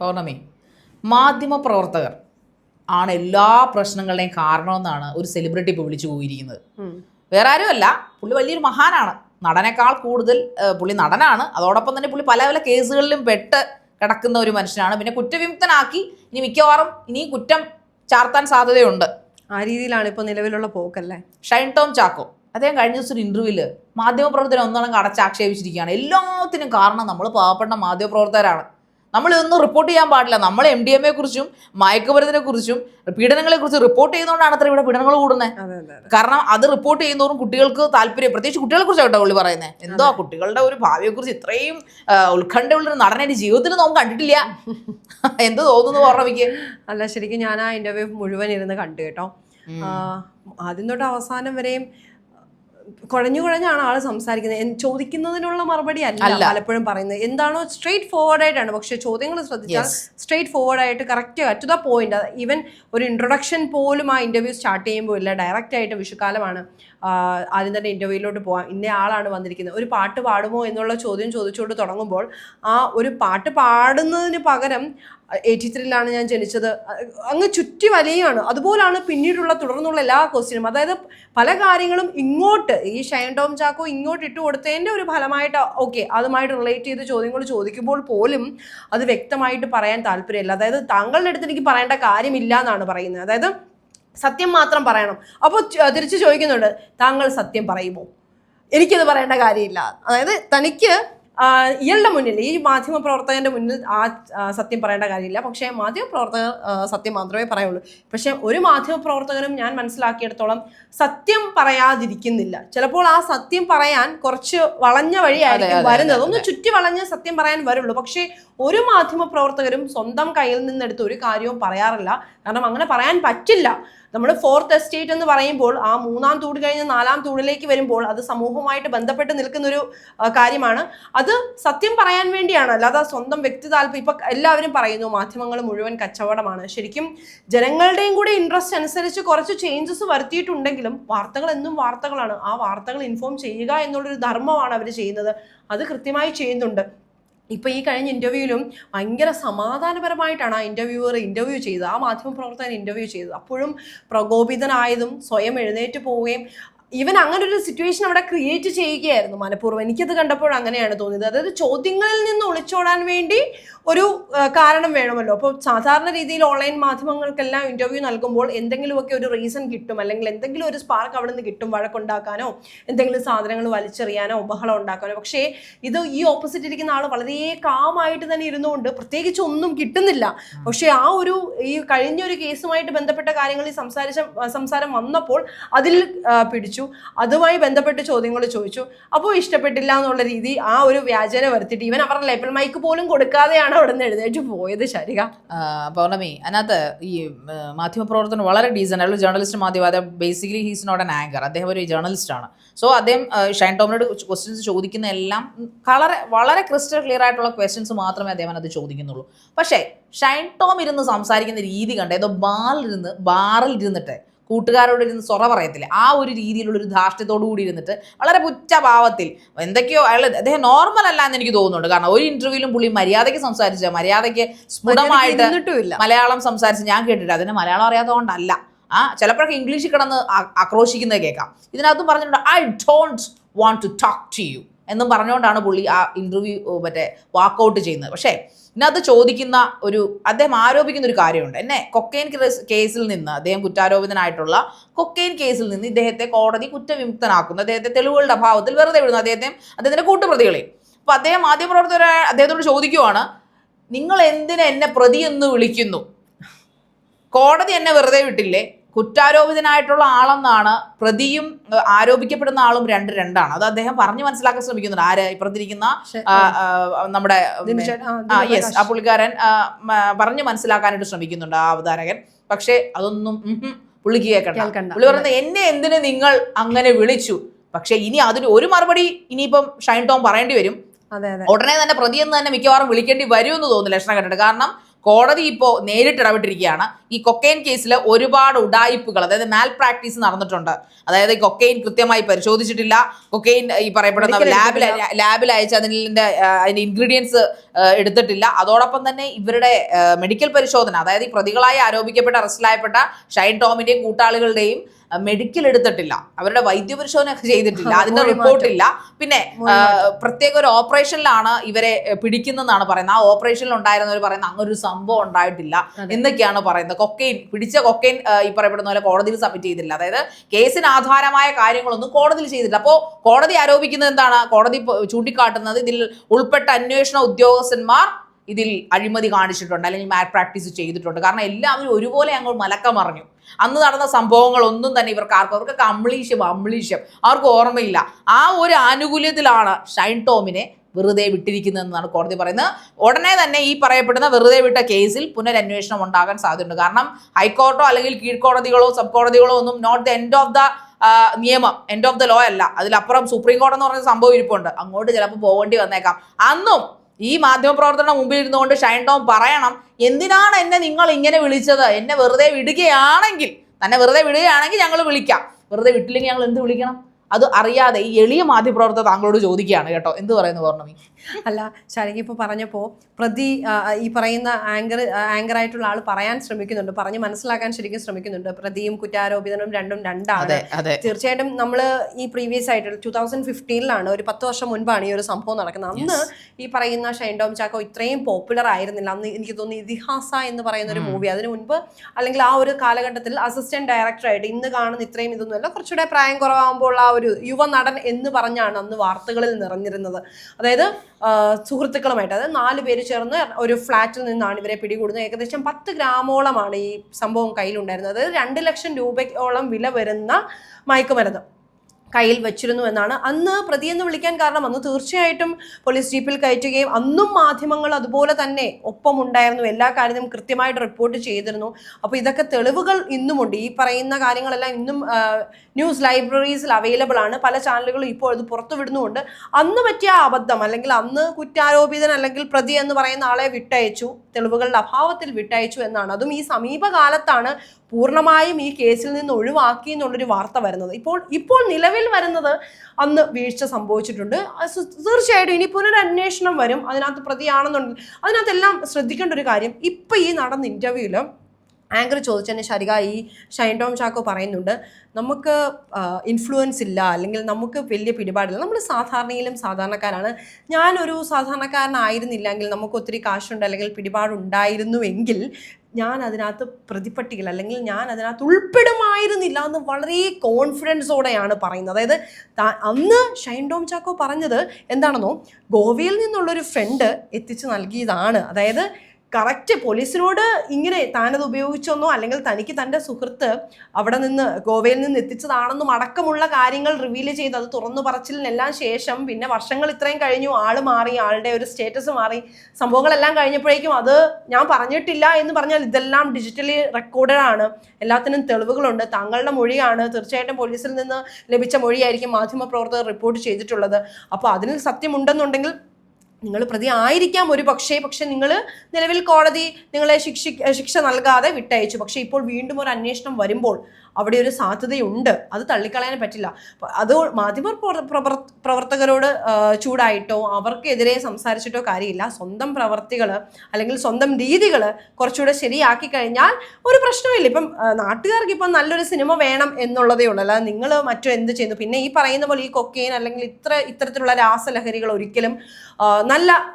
പൗർണമി. മാധ്യമപ്രവർത്തകർ ആണ് എല്ലാ പ്രശ്നങ്ങളുടെയും കാരണമെന്നാണ് ഒരു സെലിബ്രിറ്റി ഇപ്പോൾ വിളിച്ചു പോയിരിക്കുന്നത്. വേറെ ആരുമല്ല പുള്ളി വലിയൊരു മഹാനാണ്. നടനേക്കാൾ കൂടുതൽ പുള്ളി നടനാണ്. അതോടൊപ്പം തന്നെ പുള്ളി പല പല കേസുകളിലും പെട്ട് കിടക്കുന്ന ഒരു മനുഷ്യനാണ്. പിന്നെ കുറ്റവിമുക്തനാക്കി ഇനി മിക്കവാറും ഇനി കുറ്റം ചാർത്താൻ സാധ്യതയുണ്ട്. ആ രീതിയിലാണ് ഇപ്പോൾ നിലവിലുള്ള പോക്കല്ലേ? ഷൈൻ ടോം ചാക്കോ അദ്ദേഹം കഴിഞ്ഞ ദിവസം ഒരു ഇന്റർവ്യൂവിൽ മാധ്യമപ്രവർത്തനം ഒന്നടങ്കം അടച്ചാക്ഷേപിച്ചിരിക്കുകയാണ്. എല്ലാത്തിനും കാരണം നമ്മൾ പാവപ്പെട്ട മാധ്യമപ്രവർത്തകരാണ് നമ്മൾ ഇതൊന്നും റിപ്പോർട്ട് ചെയ്യാൻ പാടില്ല. നമ്മൾ എം ഡി എം എ കുറിച്ചും മയക്കുമരുന്നിനെ കുറിച്ചും പീഡനങ്ങളെ കുറിച്ച് റിപ്പോർട്ട് ചെയ്യുന്നതുകൊണ്ടാണ് അത്ര ഇവിടെ പീഡനങ്ങൾ കൂടുന്നത് കാരണം അത് റിപ്പോർട്ട് ചെയ്യുന്നതോറും കുട്ടികൾക്ക് താല്പര്യം. പ്രത്യേകിച്ച് കുട്ടികളെ കുറിച്ച് കേട്ടോ ഉള്ളി പറയുന്നത് എന്തോ കുട്ടികളുടെ ഒരു ഭാവിയെ കുറിച്ച് ഇത്രയും ആ, ഉത്കണ്ഠയുള്ള ഒരു നടനെ ജീവിതത്തിൽ നമുക്ക് കണ്ടിട്ടില്ല. എന്ത് തോന്നുന്നു ഓർമ്മയ്ക്ക് അല്ല ശരിക്കും ഞാൻ ആ ഇന്റർവ്യൂ മുഴുവൻ ഇരുന്ന് കണ്ടു കേട്ടോ. ആദ്യം തൊട്ട് അവസാനം വരെയും കുഴഞ്ഞു കുഴഞ്ഞാണ് ആൾ സംസാരിക്കുന്നത്. ചോദിക്കുന്നതിനുള്ള മറുപടി അല്ല. പലപ്പോഴും പറയുന്നത്. എന്താണോ സ്ട്രേറ്റ് ഫോർവേഡ് ആയിട്ടാണ്. പക്ഷെ ചോദ്യങ്ങൾ ശ്രദ്ധിച്ചാൽ. സ്ട്രേറ്റ് ഫോർവേഡ് ആയിട്ട് correct to the point even ഒരു ഇൻട്രൊഡക്ഷൻ പോലും ആ ഇന്റർവ്യൂ സ്റ്റാർട്ട് ചെയ്യുമ്പോൾ ഇല്ല. ഡയറക്റ്റ് ആയിട്ട് വിഷുക്കാലമാണ്. ആദ്യം തന്നെ ഇന്റർവ്യൂയിലോട്ട് പോവാം. ഇന്ന ആളാണ് വന്നിരിക്കുന്നത്. ഒരു പാട്ട് പാടുമോ എന്നുള്ള ചോദ്യം ചോദിച്ചുകൊണ്ട് തുടങ്ങുമ്പോൾ ആ ഒരു പാട്ട് പാടുന്നതിന് പകരം എയ്റ്റി ത്രീയിലാണ് ഞാൻ ജനിച്ചത്. അങ്ങ് ചുറ്റി വലിയാണ് അതുപോലാണ് പിന്നീടുള്ള തുടർന്നുള്ള എല്ലാ ക്വസ്റ്റ്യനും അതായത് പല കാര്യങ്ങളും ഇങ്ങോട്ട് ഈ ഷൈൻ ടോം ചാക്കോ ഇങ്ങോട്ട് ഇട്ട് കൊടുത്തതിന്റെ ഒരു ഫലമായിട്ട് ഓക്കെ അതുമായിട്ട് റിലേറ്റ് ചെയ്ത് ചോദ്യങ്ങൾ ചോദിക്കുമ്പോൾ പോലും അത് വ്യക്തമായിട്ട് പറയാൻ താല്പര്യമില്ല. അതായത് താങ്കളുടെ അടുത്ത് എനിക്ക് പറയേണ്ട കാര്യമില്ല എന്നാണ് പറയുന്നത്. അതായത് സത്യം മാത്രം പറയണം. അപ്പോൾ തിരിച്ച് ചോദിക്കുന്നുണ്ട് താങ്കൾ സത്യം പറയുമോ? എനിക്കത് പറയേണ്ട കാര്യമില്ല. അതായത് തനിക്ക് ഇയാളുടെ മുന്നിൽ ഈ മാധ്യമ പ്രവർത്തകന്റെ മുന്നിൽ ആ സത്യം പറയേണ്ട കാര്യമില്ല. പക്ഷേ മാധ്യമ പ്രവർത്തകർ സത്യം മാത്രമേ പറയുള്ളൂ. പക്ഷേ ഒരു മാധ്യമ പ്രവർത്തകനും ഞാൻ മനസ്സിലാക്കിയെടുത്തോളം സത്യം പറയാതിരിക്കുന്നില്ല. ചിലപ്പോൾ ആ സത്യം പറയാൻ കുറച്ച് വളഞ്ഞ വഴിയായിരിക്കും വരുന്നത്. ഒന്ന് ചുറ്റി വളഞ്ഞ് സത്യം പറയാൻ വരുള്ളൂ. പക്ഷേ ഒരു മാധ്യമ പ്രവർത്തകരും സ്വന്തം കയ്യിൽ നിന്നെടുത്ത് ഒരു കാര്യവും പറയാറില്ല. കാരണം അങ്ങനെ പറയാൻ പറ്റില്ല. നമ്മൾ ഫോർത്ത് എസ്റ്റേറ്റ് എന്ന് പറയുമ്പോൾ ആ മൂന്നാം തൂട് കഴിഞ്ഞ് നാലാം തൂണിലേക്ക് വരുമ്പോൾ അത് സമൂഹവുമായിട്ട് ബന്ധപ്പെട്ട് നിൽക്കുന്നൊരു കാര്യമാണ്. അത് സത്യം പറയാൻ വേണ്ടിയാണ്. അല്ലാതെ സ്വന്തം വ്യക്തി താല്പര്യം ഇപ്പൊ എല്ലാവരും പറയുന്നു മാധ്യമങ്ങൾ മുഴുവൻ കച്ചവടമാണ്. ശരിക്കും ജനങ്ങളുടെയും കൂടി ഇൻട്രസ്റ്റ് അനുസരിച്ച് കുറച്ച് ചേഞ്ചസ് വരുത്തിയിട്ടുണ്ടെങ്കിലും വാർത്തകൾ എന്നും വാർത്തകളാണ്. ആ വാർത്തകൾ ഇൻഫോം ചെയ്യുക എന്നുള്ളൊരു ധർമ്മമാണ് അവർ ചെയ്യുന്നത്. അത് കൃത്യമായി ചെയ്യുന്നുണ്ട്. ഇപ്പൊ ഈ കഴിഞ്ഞ ഇന്റർവ്യൂവിലും ഭയങ്കര സമാധാനപരമായിട്ടാണ് ആ ഇന്റർവ്യൂവർ ഇന്റർവ്യൂ ചെയ്തത്. ആ മാധ്യമപ്രവർത്തകൻ ഇന്റർവ്യൂ ചെയ്തത്. അപ്പോഴും പ്രകോപിതനായതും സ്വയം എഴുന്നേറ്റ് പോവുകയും ഈവൻ അങ്ങനെ ഒരു സിറ്റുവേഷൻ അവിടെ ക്രിയേറ്റ് ചെയ്യുകയായിരുന്നു മനഃപൂർവം. എനിക്കത് കണ്ടപ്പോൾ അങ്ങനെയാണ് തോന്നിയത്. അതായത് ചോദ്യങ്ങളിൽ നിന്ന് ഒളിച്ചോടാൻ വേണ്ടി ഒരു കാരണം വേണമല്ലോ. അപ്പോൾ സാധാരണ രീതിയിൽ ഓൺലൈൻ മാധ്യമങ്ങൾക്കെല്ലാം ഇന്റർവ്യൂ നൽകുമ്പോൾ എന്തെങ്കിലുമൊക്കെ ഒരു റീസൺ കിട്ടും. അല്ലെങ്കിൽ എന്തെങ്കിലും ഒരു സ്പാർക്ക് അവിടെ നിന്ന് കിട്ടും. വഴക്കുണ്ടാക്കാനോ എന്തെങ്കിലും സാധനങ്ങൾ വലിച്ചെറിയാനോ ബഹളം ഉണ്ടാക്കാനോ. പക്ഷേ ഇത് ഈ ഓപ്പോസിറ്റ് ഇരിക്കുന്ന ആൾ വളരെ കാമായിട്ട് തന്നെ ഇരുന്നുകൊണ്ട് പ്രത്യേകിച്ച് ഒന്നും കിട്ടുന്നില്ല. പക്ഷേ ആ ഒരു ഈ കഴിഞ്ഞ ഒരു കേസുമായിട്ട് ബന്ധപ്പെട്ട കാര്യങ്ങളിൽ സംസാരിച്ച സംസാരം വന്നപ്പോൾ അതിൽ ആ, പിടിച്ചു അതുമായി ബന്ധപ്പെട്ട് ചോദ്യങ്ങൾ ചോദിച്ചു. അപ്പോൾ ഇഷ്ടപ്പെട്ടില്ല എന്നുള്ള രീതി ആ ഒരു വ്യാജന വരുത്തിയിട്ട് ഇവൻ അവരുടെ ലെബൽ മൈക്ക് പോലും കൊടുക്കാതെയാണ് അവിടെ നിന്ന് എഴുന്നേറ്റ് പോയത് ശരിക പൗർണമി അതിനകത്ത് ഈ മാധ്യമ മാധ്യമപ്രവർത്തനം വളരെ ഡീസന്റ് അയാൾ ജേർണലിസ്റ്റ് മാധ്യമ basically he's not an anchor അദ്ദേഹം ഒരു ജേർണലിസ്റ്റ് ആണ്. സോ അദ്ദേഹം ഷൈൻ ടോമിനോട് ക്വസ്റ്റ്യൻസ് ചോദിക്കുന്ന എല്ലാം വളരെ വളരെ ക്രിസ്റ്റൽ ക്ലിയർ ആയിട്ടുള്ള ക്വസ്റ്റ്യൻസ് മാത്രമേ അദ്ദേഹം അത് ചോദിക്കുന്നുള്ളൂ. പക്ഷേ ഷൈൻ ടോം ഇരുന്ന് സംസാരിക്കുന്ന രീതി കണ്ട ഏതോ ബാറിൽ ഇരുന്നിട്ട് കൂട്ടുകാരോട് ഇരുന്ന് സൊറ പറയത്തില്ല. ആ ഒരു രീതിയിലുള്ള ഒരു ധാർഷ്ട്യത്തോടു കൂടി ഇരുന്നിട്ട് വളരെ പുച്ഛഭാവത്തിൽ എന്തൊക്കെയോ അയാൾ അദ്ദേഹം നോർമൽ അല്ല എന്ന് എനിക്ക് തോന്നുന്നുണ്ട്. കാരണം ഒരു ഇന്റർവ്യൂവിലും പുള്ളി മര്യാദയ്ക്ക് സംസാരിച്ച മര്യാദയ്ക്ക് സ്ഫുടമായിട്ട് മലയാളം സംസാരിച്ച് ഞാൻ കേട്ടിട്ട് അതിന് മലയാളം അറിയാത്തതുകൊണ്ടല്ല. ആ ചിലപ്പോഴൊക്കെ ഇംഗ്ലീഷിൽ കിടന്ന് ആക്രോശിക്കുന്നത് കേൾക്കാം. ഇതിനകത്തും പറഞ്ഞിട്ടുണ്ട് I don't want to talk to you എന്നും പറഞ്ഞുകൊണ്ടാണ് പുള്ളി ആ ഇന്റർവ്യൂ മറ്റേ വാക്കൗട്ട് ചെയ്യുന്നത്. പക്ഷേ ഇതിനകത്ത് ചോദിക്കുന്ന ഒരു അദ്ദേഹം ആരോപിക്കുന്ന ഒരു കാര്യമുണ്ട്. എന്നെ കൊക്കൈൻ കേസിൽ നിന്ന് അദ്ദേഹം കുറ്റാരോപിതനായിട്ടുള്ള കൊക്കൈൻ കേസിൽ നിന്ന് ഇദ്ദേഹത്തെ കോടതി കുറ്റവിമുക്തനാക്കുന്നു. അദ്ദേഹത്തെ തെളിവുകളുടെ അഭാവത്തിൽ വെറുതെ വിടുന്നു. അദ്ദേഹത്തെ അദ്ദേഹത്തിന്റെ കൂട്ടുപ്രതികളെ. അപ്പൊ അദ്ദേഹം മാധ്യമപ്രവർത്തകരെ അദ്ദേഹത്തോട് ചോദിക്കുവാണ് നിങ്ങൾ എന്തിനെ എന്നെ പ്രതി എന്ന് വിളിക്കുന്നു? കോടതി എന്നെ വെറുതെ വിട്ടില്ലേ? കുറ്റാരോപിതനായിട്ടുള്ള ആളെന്നാണ് പ്രതിയും ആരോപിക്കപ്പെടുന്ന ആളും രണ്ട് രണ്ടാണ്. അത് അദ്ദേഹം പറഞ്ഞു മനസ്സിലാക്കാൻ ശ്രമിക്കുന്നുണ്ട്. ആര്? ഇപ്പുറത്തിരിക്കുന്ന നമ്മുടെ യെസ് ആ പുള്ളിക്കാരൻ പറഞ്ഞു മനസ്സിലാക്കാനായിട്ട് ശ്രമിക്കുന്നുണ്ട് ആ അവതാരകൻ. പക്ഷേ അതൊന്നും പുള്ളിക്ക് കേൾക്കണ്ട. പുള്ളി പറയുന്നത് എന്നെ എന്തിന് നിങ്ങൾ അങ്ങനെ വിളിച്ചു? പക്ഷേ ഇനി അതിന് ഒരു മറുപടി ഇനിയിപ്പം ഷൈൻ ടോം പറയേണ്ടി വരും. ഉടനെ തന്നെ പ്രതി എന്ന് തന്നെ മിക്കവാറും വിളിക്കേണ്ടി വരും എന്ന് തോന്നുന്നു ലക്ഷണം കണ്ടിട്ട്. കാരണം കോടതി ഇപ്പോൾ നേരിട്ട് ഇടപെട്ടിരിക്കുകയാണ്. ഈ കൊക്കൈൻ കേസിൽ ഒരുപാട് ഉഡായിപ്പുകൾ അതായത് മാൽ പ്രാക്ടീസ് നടന്നിട്ടുണ്ട്. അതായത് ഈ കൊക്കൈൻ കൃത്യമായി പരിശോധിച്ചിട്ടില്ല. കൊക്കൈൻ ഈ പറയപ്പെടുന്ന ലാബിൽ ലാബിൽ അയച്ച് അതിന്റെ അതിന്റെ ഇൻഗ്രീഡിയൻസ് എടുത്തിട്ടില്ല. അതോടൊപ്പം തന്നെ ഇവരുടെ മെഡിക്കൽ പരിശോധന അതായത് ഈ പ്രതികളായി ആരോപിക്കപ്പെട്ട അറസ്റ്റിലായപ്പെട്ട ഷൈൻ ടോമിന്റെയും കൂട്ടാളികളുടെയും മെഡിക്കൽ എടുത്തിട്ടില്ല. അവരുടെ വൈദ്യപരിശോധന ഒക്കെ ചെയ്തിട്ടില്ല. അതിന്റെ റിപ്പോർട്ട് ഇല്ല പിന്നെ പ്രത്യേക ഒരു ഓപ്പറേഷനിലാണ് ഇവരെ പിടിക്കുന്നതെന്നാണ് പറയുന്നത്. ആ ഓപ്പറേഷനിൽ ഉണ്ടായിരുന്നവർ പറയുന്നത് അങ്ങനെ ഒരു സംഭവം ഉണ്ടായിട്ടില്ല എന്നൊക്കെയാണ് പറയുന്നത്. കൊക്കൈൻ പിടിച്ച കൊക്കൈൻ ഈ പറയപ്പെടുന്ന പോലെ കോടതിയിൽ സബ്മിറ്റ് ചെയ്തില്ല അതായത് കേസിന് ആധാരമായ കാര്യങ്ങളൊന്നും കോടതിയിൽ ചെയ്തില്ല അപ്പോൾ കോടതി ആരോപിക്കുന്നത് എന്താണ്? കോടതി ചൂണ്ടിക്കാട്ടുന്നത് ഇതിൽ ഉൾപ്പെട്ട അന്വേഷണ ഉദ്യോഗസ്ഥന്മാർ ഇതിൽ അഴിമതി കാണിച്ചിട്ടുണ്ട്. അല്ലെങ്കിൽ മാറ്റ് പ്രാക്ടീസ് ചെയ്തിട്ടുണ്ട്. കാരണം എല്ലാവരും ഒരുപോലെ അങ്ങോട്ട് മലക്കം മറിഞ്ഞു അന്ന് നടന്ന സംഭവങ്ങൾ ഒന്നും തന്നെ ഇവർക്ക് ആർക്കും അവർക്കൊക്കെ അമ്ലീഷ്യം അമ്ലീഷ്യം അവർക്ക് ഓർമ്മയില്ല. ആ ഒരു ആനുകൂല്യത്തിലാണ് ഷൈൻ ടോമിനെ വെറുതെ വിട്ടിരിക്കുന്നതെന്നാണ് കോടതി പറയുന്നത്. ഉടനെ തന്നെ ഈ പറയപ്പെടുന്ന വെറുതെ വിട്ട കേസിൽ പുനരന്വേഷണം ഉണ്ടാകാൻ സാധ്യതയുണ്ട്. കാരണം ഹൈക്കോർട്ടോ അല്ലെങ്കിൽ കീഴ്ക്കോടതികളോ സബ് കോടതികളോ ഒന്നും not the end of the നിയമം എൻഡ് ഓഫ് ദ ലോ അല്ല. അതിലപ്പുറം സുപ്രീം കോടതി എന്ന് പറഞ്ഞ സംഭവം ഇരിപ്പുണ്ട്. അങ്ങോട്ട് ചിലപ്പോൾ പോകേണ്ടി വന്നേക്കാം. അന്നും ഈ മാധ്യമപ്രവർത്തന മുമ്പിൽ ഇരുന്നുകൊണ്ട് ഷൈൻ ടോം പറയണം എന്തിനാണ് എന്നെ നിങ്ങൾ ഇങ്ങനെ വിളിച്ചത്? എന്നെ വെറുതെ വിടുകയാണെങ്കിൽ തന്നെ വെറുതെ വിടുകയാണെങ്കിൽ ഞങ്ങൾ വിളിക്കാം. വെറുതെ വിട്ടില്ലെങ്കിൽ ഞങ്ങൾ എന്ത് വിളിക്കണം? അത് അറിയാതെ ഈ എളിയ മാധ്യമപ്രവർത്തകർ താങ്കളോട് ചോദിക്കുകയാണ് കേട്ടോ. എന്ത് പറയുന്നു പൗർണമി? അല്ല ശാരിക ഇപ്പോൾ പറഞ്ഞപ്പോൾ പ്രതി ഈ പറയുന്ന ആങ്കർ ആങ്കർ ആയിട്ടുള്ള ആൾ പറയാൻ ശ്രമിക്കുന്നുണ്ട്. പറഞ്ഞ് മനസ്സിലാക്കാൻ ശരിക്കും ശ്രമിക്കുന്നുണ്ട്. പ്രതിയും കുറ്റാരോപിതനും രണ്ടും രണ്ടാണ്. തീർച്ചയായിട്ടും നമ്മൾ ഈ പ്രീവിയസ് ആയിട്ട് ടൂ തൗസൻഡ് ഫിഫ്റ്റീനിലാണ് ഒരു പത്ത് വർഷം മുൻപാണ് ഈ ഒരു സംഭവം നടക്കുന്നത്. അന്ന് ഈ പറയുന്ന ഷൈൻ ടോം ചാക്കോ ഇത്രയും പോപ്പുലർ ആയിരുന്നില്ല. അന്ന് എനിക്ക് തോന്നുന്നു ഇതിഹാസ എന്ന് പറയുന്ന ഒരു മൂവി അതിനു മുൻപ് അല്ലെങ്കിൽ ആ ഒരു കാലഘട്ടത്തിൽ അസിസ്റ്റന്റ് ഡയറക്ടറായിട്ട് ഇന്ന് കാണുന്ന ഇത്രയും ഇതൊന്നുമല്ല. കുറച്ചുകൂടെ പ്രായം കുറവാകുമ്പോൾ ആ ഒരു യുവ നടൻ എന്ന് പറഞ്ഞാണ് അന്ന് വാർത്തകളിൽ നിറഞ്ഞിരുന്നത്. അതായത് സുഹൃത്തുക്കളുമായിട്ട് അതായത് നാല് പേര് ചേർന്ന് ഒരു ഫ്ലാറ്റിൽ നിന്നാണ് ഇവരെ പിടികൂടുന്നത്. ഏകദേശം പത്ത് ഗ്രാമോളമാണ് ഈ സംഭവം കയ്യിലുണ്ടായിരുന്നത്. അതായത് രണ്ട് ലക്ഷം രൂപയോളം വില വരുന്ന മയക്കുമരുന്ന്. കയ്യിൽ വെച്ചിരുന്നു എന്നാണ്. അന്ന് പ്രതിയെന്ന് വിളിക്കാൻ കാരണം അന്ന് തീർച്ചയായിട്ടും പോലീസ് ജീപ്പിൽ കയറ്റുകയും അന്നും മാധ്യമങ്ങൾ അതുപോലെ തന്നെ ഒപ്പം ഉണ്ടായിരുന്നു എല്ലാ കാര്യവും കൃത്യമായിട്ട് റിപ്പോർട്ട് ചെയ്തിരുന്നു. അപ്പോൾ ഇതൊക്കെ തെളിവുകൾ ഇന്നുമുണ്ട്. ഈ പറയുന്ന കാര്യങ്ങളെല്ലാം ഇന്നും ന്യൂസ് ലൈബ്രറീസിൽ അവൈലബിൾ ആണ്. പല ചാനലുകളും ഇപ്പോൾ ഇത് പുറത്തുവിടുന്നുമുണ്ട് അന്ന് പറ്റിയ അബദ്ധം അല്ലെങ്കിൽ അന്ന് കുറ്റാരോപിതൻ അല്ലെങ്കിൽ പ്രതി എന്ന് പറയുന്ന ആളെ വിട്ടയച്ചു തെളിവുകളുടെ അഭാവത്തിൽ വിട്ടയച്ചു എന്നാണ്. അതും ഈ സമീപകാലത്താണ് പൂർണമായും ഈ കേസിൽ നിന്ന് ഒഴിവാക്കി എന്നുള്ളൊരു വാർത്ത വരുന്നത്. ഇപ്പോൾ ഇപ്പോൾ നിലവിൽ വരുന്നത് അന്ന് വീഴ്ച സംഭവിച്ചിട്ടുണ്ട്. തീർച്ചയായിട്ടും ഇനി പുനരന്വേഷണം വരും. അതിനകത്ത് പ്രതിയാണെന്നുണ്ടെങ്കിൽ അതിനകത്തെല്ലാം ശ്രദ്ധിക്കേണ്ട ഒരു കാര്യം ഇപ്പം ഈ നടന്ന ഇന്റർവ്യൂവിൽ ആങ്കർ ചോദിച്ചതിന് ശരിക ഈ ഷൈൻ ടോം ചാക്കോ പറയുന്നുണ്ട് നമുക്ക് ഇൻഫ്ലുവൻസ് ഇല്ല അല്ലെങ്കിൽ നമുക്ക് വലിയ പിടിപാടില്ല. നമ്മൾ സാധാരണയിലും സാധാരണക്കാരാണ്. ഞാനൊരു സാധാരണക്കാരനായിരുന്നില്ലെങ്കിൽ നമുക്ക് ഒത്തിരി കാശുണ്ട് അല്ലെങ്കിൽ പിടിപാടുണ്ടായിരുന്നുവെങ്കിൽ ഞാൻ അതിനകത്ത് പ്രതിപട്ടികൾ അല്ലെങ്കിൽ ഞാൻ അതിനകത്ത് ഉൾപ്പെടുമായിരുന്നില്ല എന്ന് വളരെ കോൺഫിഡൻസോടെയാണ് പറയുന്നത്. അതായത് അന്ന് ഷൈൻ ടോം ചാക്കോ പറഞ്ഞത് എന്താണെന്നോ ഗോവയിൽ നിന്നുള്ളൊരു ഫ്രണ്ട് എത്തിച്ചു നൽകിയതാണ്. അതായത് കറക്റ്റ് പോലീസിനോട് ഇങ്ങനെ താനത് ഉപയോഗിച്ചെന്നോ അല്ലെങ്കിൽ തനിക്ക് തന്റെ സുഹൃത്ത് അവിടെ നിന്ന് ഗോവയിൽ നിന്ന് എത്തിച്ചതാണെന്നും അടക്കമുള്ള കാര്യങ്ങൾ റിവീൽ ചെയ്ത് അത് തുറന്നു പറച്ചിലിനെല്ലാം ശേഷം പിന്നെ വർഷങ്ങൾ ഇത്രയും കഴിഞ്ഞു ആൾ മാറി ആളുടെ ഒരു സ്റ്റേറ്റസ് മാറി. സംഭവങ്ങളെല്ലാം കഴിഞ്ഞപ്പോഴേക്കും അത് ഞാൻ പറഞ്ഞിട്ടില്ല എന്ന് പറഞ്ഞാൽ ഇതെല്ലാം ഡിജിറ്റലി റെക്കോർഡഡ് ആണ്. എല്ലാത്തിനും തെളിവുകളുണ്ട്. താങ്കളുടെ മൊഴിയാണ് തീർച്ചയായിട്ടും പോലീസിൽ നിന്ന് ലഭിച്ച മൊഴിയായിരിക്കും മാധ്യമപ്രവർത്തകർ റിപ്പോർട്ട് ചെയ്തിട്ടുള്ളത്. അപ്പോൾ അതിൽ സത്യമുണ്ടെന്നുണ്ടെങ്കിൽ നിങ്ങൾ പ്രതി ആയിരിക്കാം ഒരു പക്ഷേ പക്ഷെ നിങ്ങൾ നിലവിൽ കോടതി നിങ്ങളെ ശിക്ഷ ശിക്ഷ നൽകാതെ വിട്ടയച്ചു. പക്ഷേ ഇപ്പോൾ വീണ്ടും ഒരു അന്വേഷണം വരുമ്പോൾ അവിടെ ഒരു സാധ്യതയുണ്ട്. അത് തള്ളിക്കളയാൻ പറ്റില്ല. അത് മാധ്യമ പ്രവർ- പ്രവർ- പ്രവർത്തകരോട് ചൂടായിട്ടോ അവർക്കെതിരെ സംസാരിച്ചിട്ടോ കാര്യമില്ല. സ്വന്തം പ്രവർത്തികൾ അല്ലെങ്കിൽ സ്വന്തം രീതികൾ കുറച്ചുകൂടെ ശരിയാക്കി കഴിഞ്ഞാൽ ഒരു പ്രശ്നമില്ല. ഇപ്പം നാട്ടുകാർക്ക് ഇപ്പം നല്ലൊരു സിനിമ വേണം എന്നുള്ളതേ ഉള്ളൂ. അല്ലാതെ നിങ്ങൾ മറ്റു എന്ത് ചെയ്യുന്നു? പിന്നെ ഈ പറയുന്ന പോലെ ഈ കൊക്കെയിൻ അല്ലെങ്കിൽ ഇത്ര ഇത്തരത്തിലുള്ള രാസലഹരികൾ ഒരിക്കലും നല്ല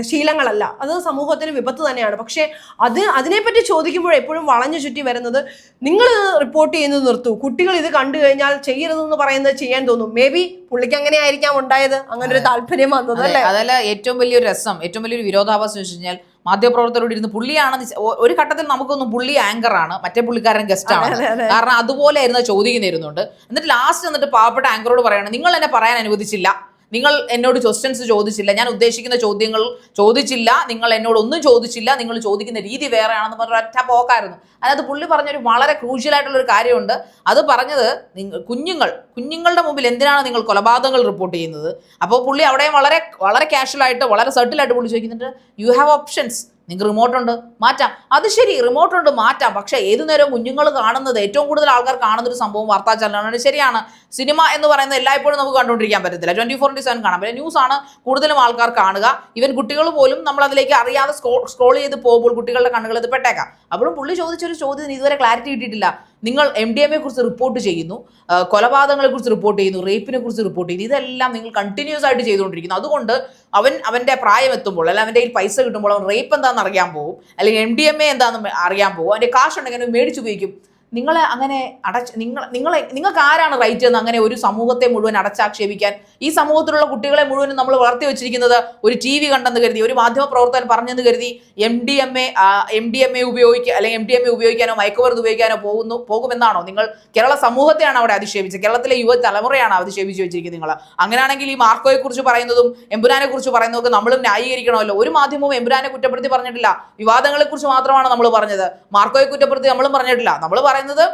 ശീലങ്ങളല്ല. അത് സമൂഹത്തിന് വിപത്ത് തന്നെയാണ്. പക്ഷേ അത് അതിനെപ്പറ്റി ചോദിക്കുമ്പോൾ എപ്പോഴും വളഞ്ഞു ചുറ്റി വരുന്നത് നിങ്ങൾ റിപ്പോർട്ട് ചെയ്യുന്നത് നിർത്തൂ. കുട്ടികൾ ഇത് കണ്ടു കഴിഞ്ഞാൽ ചെയ്യരുതെന്ന് പറയുന്നത് ചെയ്യാൻ തോന്നും. മേ ബി പുള്ളിക്ക് അങ്ങനെ ആയിരിക്കാം ഉണ്ടായത്. അങ്ങനെ ഒരു താല്പര്യം വന്നത് അല്ലേ? അതല്ല ഏറ്റവും വലിയൊരു രസം ഏറ്റവും വലിയൊരു വിരോധാഭാസം വെച്ച് കഴിഞ്ഞാൽ മാധ്യമപ്രവർത്തകരോട് ഇരുന്ന് പുള്ളിയാണെന്ന് ഒരു ഘട്ടത്തിൽ നമുക്കൊന്നും പുള്ളി ആങ്കർ ആണ് മറ്റേ പുള്ളിക്കാരൻ ഗസ്റ്റ് ആണ്. അതെ, അതെ. കാരണം അതുപോലെ ആയിരുന്നു ചോദിക്കുന്നിരുന്നുണ്ട് എന്നിട്ട് ലാസ്റ്റ് എന്നിട്ട് പാവപ്പെട്ട ആങ്കറോട് പറയണം നിങ്ങൾ എന്നെ പറയാൻ അനുവദിച്ചില്ല. നിങ്ങൾ എന്നോട് ക്വസ്റ്റ്യൻസ് ചോദിച്ചില്ല. ഞാൻ ഉദ്ദേശിക്കുന്ന ചോദ്യങ്ങൾ ചോദിച്ചില്ല. നിങ്ങൾ എന്നോട് ഒന്നും ചോദിച്ചില്ല. നിങ്ങൾ ചോദിക്കുന്ന രീതി വേറെയാണെന്ന് പറഞ്ഞ ഒറ്റ പോക്കായിരുന്നു. അതായത് പുള്ളി പറഞ്ഞൊരു വളരെ ഒരു കാര്യമുണ്ട്. അത് പറഞ്ഞത് കുഞ്ഞുങ്ങൾ. കുഞ്ഞുങ്ങളുടെ മുമ്പിൽ എന്തിനാണ് നിങ്ങൾ കൊലപാതകങ്ങൾ റിപ്പോർട്ട് ചെയ്യുന്നത്? അപ്പോൾ പുള്ളി അവിടെയും വളരെ വളരെ കാഷ്വലായിട്ട് വളരെ സെട്ടിൽ ആയിട്ട് പുള്ളി ചോദിക്കുന്നുണ്ട് യു ഹാവ് ഓപ്ഷൻസ് നിങ്ങൾക്ക് റിമോട്ട് ഉണ്ട്? മാറ്റാം. അത് ശരി റിമോട്ട് ഉണ്ട് മാറ്റാം. പക്ഷേ ഏതു നേരവും കുഞ്ഞുങ്ങൾ കാണുന്നത് ഏറ്റവും കൂടുതൽ ആൾക്കാർ കാണുന്ന ഒരു സംഭവം വാർത്താ ചാനലാണ് ശരിയാണ്. സിനിമ എന്ന് പറയുന്നത് എല്ലായ്പ്പോഴും നമുക്ക് കണ്ടുകൊണ്ടിരിക്കാൻ പറ്റത്തില്ല. ട്വന്റി ഫോർ ഇന്റു സെവൻ കാണാം ന്യൂസ് ആണ് കൂടുതലും ആൾക്കാർ കാണുക. ഇവൻ കുട്ടികൾ പോലും നമ്മൾ അതിലേക്ക് അറിയാതെ സ്ക്രോൾ ചെയ്ത് പോകുമ്പോൾ കുട്ടികളുടെ കണ്ണുകൾ ഇത് പെട്ടേക്കാം. അപ്പോഴും പുള്ളി ചോദിച്ചൊരു ചോദ്യത്തിന് ഇതുവരെ ക്ലാരിറ്റി കിട്ടിയിട്ടില്ല. നിങ്ങൾ എം ഡി എം എ കുറിച്ച് റിപ്പോർട്ട് ചെയ്യുന്നു കൊലപാതകങ്ങളെ കുറിച്ച് റിപ്പോർട്ട് ചെയ്യുന്നു റേപ്പിനെ കുറിച്ച് റിപ്പോർട്ട് ചെയ്യുന്നു ഇതെല്ലാം നിങ്ങൾ കണ്ടിന്യൂസ് ആയിട്ട് ചെയ്തുകൊണ്ടിരിക്കുന്നു. അതുകൊണ്ട് അവൻ അവന്റെ പ്രായം എത്തുമ്പോൾ അല്ലെങ്കിൽ അവന്റെ കയ്യിൽ പൈസ കിട്ടുമ്പോൾ അവൻ റേപ്പ് എന്താണെന്ന് അറിയാൻ പോകും അല്ലെങ്കിൽ എം ഡി എം എ എന്താണെന്ന് അറിയാൻ പോകും അവന്റെ കാശ് ഉണ്ടെങ്കിൽ അവൻ മേടിച്ചുപയോഗിക്കും നിങ്ങളെ അങ്ങനെ അടച്ച് നിങ്ങൾ നിങ്ങളെ നിങ്ങൾക്ക് ആരാണ് റൈറ്റ് എന്ന് അങ്ങനെ ഒരു സമൂഹത്തെ മുഴുവൻ അടച്ചാക്ഷേപിക്കാൻ? ഈ സമൂഹത്തിലുള്ള കുട്ടികളെ മുഴുവനും നമ്മൾ വളർത്തി വെച്ചിരിക്കുന്നത് ഒരു ടി വി കണ്ടെന്ന് കരുതി ഒരു മാധ്യമ പ്രവർത്തകൻ പറഞ്ഞെന്ന് കരുതി M D M A M D M A ഉപയോഗിക്കുക അല്ലെങ്കിൽ എം ഡി എം എ ഉപയോഗിക്കാനോ മയക്കുമരുന്ന് ഉപയോഗിക്കാനോ പോകുന്നു പോകുമെന്നാണോ? നിങ്ങൾ കേരള സമൂഹത്തെയാണ് അവിടെ അധിക്ഷേപിച്ചത്. കേരളത്തിലെ യുവ തലമുറയാണ് അധിക്ഷേപിച്ച് വെച്ചിരിക്കുന്നത് നിങ്ങൾ അങ്ങനെയാണെങ്കിൽ ഈ മാർക്കോയെക്കുറിച്ച് പറയുന്നതും എമ്പുരാനെ കുറിച്ച് പറയുന്നതൊക്കെ നമ്മളും ന്യായീകരിക്കണമല്ലോ. ഒരു മാധ്യമവും എമ്പുരാനെ കുറ്റപ്പെടുത്തി പറഞ്ഞിട്ടില്ല. വിവാദങ്ങളെക്കുറിച്ച് മാത്രമാണ് നമ്മൾ പറഞ്ഞത്. മാർക്കോയെ കുറ്റപ്പെടുത്തി നമ്മളും പറഞ്ഞിട്ടില്ല. നമ്മൾ പറയുന്നത്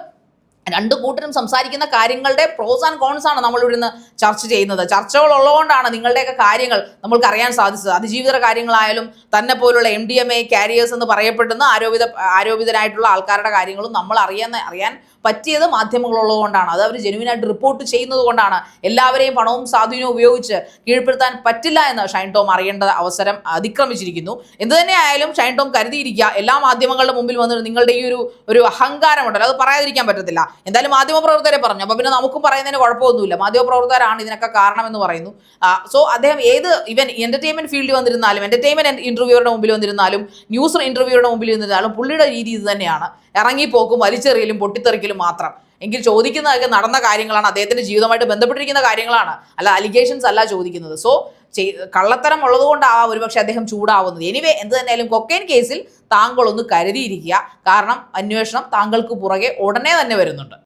രണ്ട് കൂട്ടരും സംസാരിക്കുന്ന കാര്യങ്ങളുടെ പ്രോസ് ആൻഡ് കോൺസ് ആണ് നമ്മൾ ഇവിടുന്ന് ചർച്ച ചെയ്യുന്നത്. ചർച്ചകൾ ഉള്ളതുകൊണ്ടാണ് നിങ്ങളുടെയൊക്കെ കാര്യങ്ങൾ നമ്മൾക്ക് അറിയാൻ സാധിച്ചത്. അതിജീവിതര കാര്യങ്ങളായാലും തന്നെ പോലുള്ള M D M A carriers എന്ന് പറയപ്പെടുന്ന ആരോപിത ആരോപിതരായിട്ടുള്ള ആൾക്കാരുടെ കാര്യങ്ങളും നമ്മൾ അറിയാൻ അറിയാൻ പറ്റിയത് മാധ്യമങ്ങളുള്ളത് കൊണ്ടാണ്. അത് അവർ ജെനുവിനായിട്ട് റിപ്പോർട്ട് ചെയ്യുന്നത് കൊണ്ടാണ്. എല്ലാവരെയും പണവും സ്വാധീനവും ഉപയോഗിച്ച് കീഴ്പ്പെടുത്താൻ പറ്റില്ല എന്ന് ഷൈൻ ടോം അറിയേണ്ട അവസരം അതിക്രമിച്ചിരിക്കുന്നു. എന്ത് തന്നെ ആയാലും ഷൈൻ ടോം കരുതിയിരിക്കുക എല്ലാ മാധ്യമങ്ങളുടെ മുമ്പിൽ വന്നിട്ട് നിങ്ങളുടെ ഈ ഒരു ഒരു അഹങ്കാരമുണ്ടല്ലോ അത് പറയാതിരിക്കാൻ പറ്റത്തില്ല. എന്തായാലും മാധ്യമപ്രവർത്തകരെ പറഞ്ഞു. അപ്പോൾ പിന്നെ നമുക്കും പറയുന്നതിന് കുഴപ്പമൊന്നുമില്ല. മാധ്യമപ്രവർത്തകരാണ് ഇതിനൊക്കെ കാരണമെന്ന് പറയുന്നു. സോ അദ്ദേഹം ഏത് ഇവൻ എന്റർടൈൻമെന്റ് ഫീൽഡിൽ വന്നിരുന്നാലും എന്റർടൈൻമെന്റ് ഇന്റർവ്യൂവറുടെ മുമ്പിൽ വന്നിരുന്നാലും ന്യൂസ് ഇന്റർവ്യൂവറുടെ മുമ്പിൽ വന്നിരുന്നാലും പുള്ളിയുടെ രീതി ഇത് തന്നെയാണ്. ഇറങ്ങിപ്പോക്കും വലിച്ചെറിയലും പൊട്ടിത്തെറിക്കലും മാത്രം. എങ്കിൽ ചോദിക്കുന്നതൊക്കെ നടന്ന കാര്യങ്ങളാണ് അദ്ദേഹത്തിന്റെ ജീവിതമായിട്ട് ബന്ധപ്പെട്ടിരിക്കുന്ന കാര്യങ്ങളാണ്. അല്ല അലിഗേഷൻസ് അല്ല ചോദിക്കുന്നത്. സോ കള്ളത്തരം ഉള്ളതുകൊണ്ടാവാം ഒരുപക്ഷെ അദ്ദേഹം ചൂടാവുന്നത്. എനിവേ എന്ത് തന്നെയാലും കൊക്കൈൻ കേസിൽ താങ്കളൊന്ന് കരുതിയിരിക്കുക. കാരണം അന്വേഷണം താങ്കൾക്ക് പുറകെ ഉടനെ തന്നെ വരുന്നുണ്ട്.